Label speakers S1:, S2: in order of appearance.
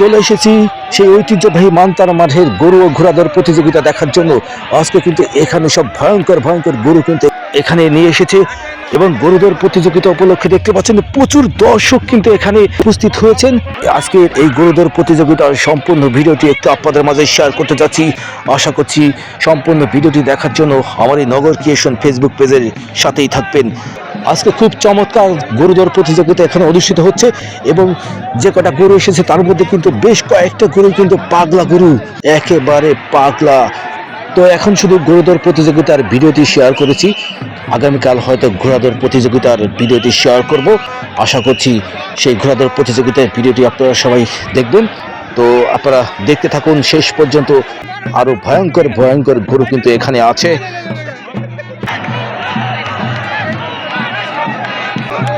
S1: চলে এসেছি সেই ঐতিহ্যবাহী মানতারা মাঠের গরু ও ঘোড়াদৌড় প্রতিযোগিতা দেখার জন্য। আজকে কিন্তু এখানে সব ভয়ঙ্কর ভয়ঙ্কর গরু কিন্তু এখানে নিয়ে এসেছে এবং গরুদৌড় প্রতিযোগিতা উপলক্ষে দেখতে পাচ্ছেন প্রচুর দর্শক কিন্তু এখানে উপস্থিত হয়েছেন। আজকে এই গরুদৌড় প্রতিযোগিতার সম্পূর্ণ ভিডিওটি একটু আপনাদের মাঝে শেয়ার করতে যাচ্ছি। আশা করছি সম্পূর্ণ ভিডিওটি দেখার জন্য আমার এই নগর ক্রিয়েশন ফেসবুক পেজের সাথেই থাকবেন। আজকে খুব চমৎকার গরুদর প্রতিযোগিতা এখানে অনুষ্ঠিত হচ্ছে এবং যে কটা গরু এসেছে তার মধ্যে কিন্তু বেশ কয়েকটা গরু কিন্তু পাগলা গরু, একেবারে পাগলা। তো এখন শুধু ঘোড়াদৌড় প্রতিযোগিতার ভিডিওটি শেয়ার করেছি। আগামীকাল হয়তো ঘোড়াদৌড় প্রতিযোগিতার ভিডিওটি শেয়ার করব। আশা করছি সেই ঘোড়াদৌড় প্রতিযোগিতার ভিডিওটি আপনারা সবাই দেখবেন। তো আপনারা দেখতে থাকুন, শেষ পর্যন্ত আরও ভয়ঙ্কর ভয়ঙ্কর গরু কিন্তু এখানে আছে। Yeah.